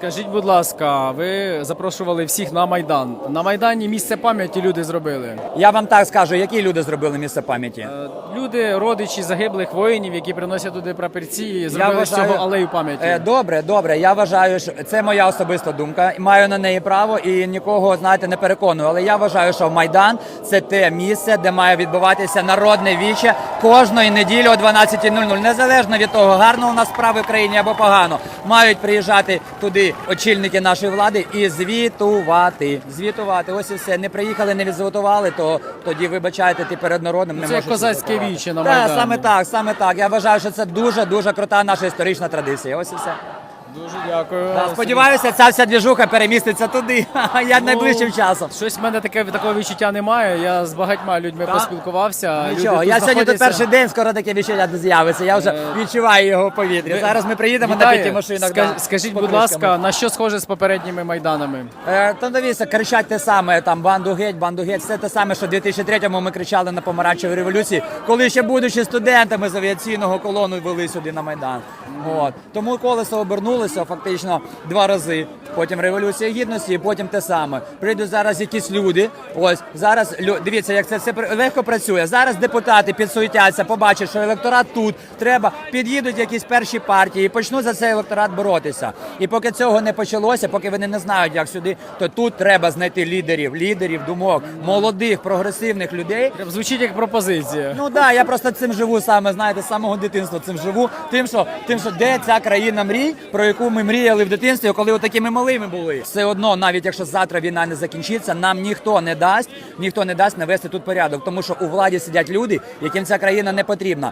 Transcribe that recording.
Скажіть, будь ласка, ви запрошували всіх на Майдан. На Майдані місце пам'яті люди зробили. Я вам так скажу, які люди зробили місце пам'яті. Е, Люди, родичі загиблих воїнів, які приносять туди прапорці, і зробили з цього алею пам'яті. Е, Добре, добре. Я вважаю, що це моя особиста думка. і Маю на неї право і нікого, знаєте, не переконую. Але я вважаю, що Майдан це те місце, де має відбуватися народне віче кожної неділі о 12.00. Незалежно від того, гарно у нас справи в країні або погано. Мають приїжджати туди очільники нашої влади і звітувати. Звітувати. Ось і все. Не приїхали, не відзвітували, то тоді вибачайте, ти перед народом не Це можеш. козацьке звітувати. віче на Так, Майдані. саме так, саме так. Я вважаю, що це дуже дуже крута наша історична традиція. Ось і все. Дуже дякую. Да, сподіваюся, ця вся двіжуха переміститься туди. Я Ну, найближчим часом. Щось в мене таке такого відчуття немає. Я з багатьма людьми Так? поспілкувався. Нічого, Люди я тут сьогодні тут перший день, скоро таке відчуття з'явиться. Я вже Е, відчуваю його в повітрі. ви- Зараз ми приїдемо на Вітаю. п'яти машинах. Ска- да, Скажіть, будь ласка, на що схоже з попередніми майданами? Е, Та дивіться, кричать те саме, там банду геть, банду геть. Все те саме, що в 2003-му ми кричали на помаранчевій революції, коли ще будучи студентами з авіаційного колону вели сюди на Майдан. От. Тому колесо обернулося фактично два рази. Потім революція гідності, і потім те саме. Прийдуть зараз якісь люди. Ось зараз дивіться, як це все легко працює. Зараз депутати підсуетяться, побачать, що електорат тут треба. Під'їдуть якісь перші партії і почнуть за цей електорат боротися. І поки цього не почалося, поки вони не знають, як сюди, то тут треба знайти лідерів, лідерів думок, молодих, прогресивних людей. Звучить як пропозиція. Ну да, я просто цим живу саме, знаєте, з самого дитинства цим живу. Тим, що тим, що де ця країна мрій, про яку ми мріяли в дитинстві, коли отакими малими були. Все одно, навіть якщо завтра війна не закінчиться, нам ніхто не дасть, ніхто не дасть навести тут порядок, тому що у владі сидять люди, яким ця країна не потрібна.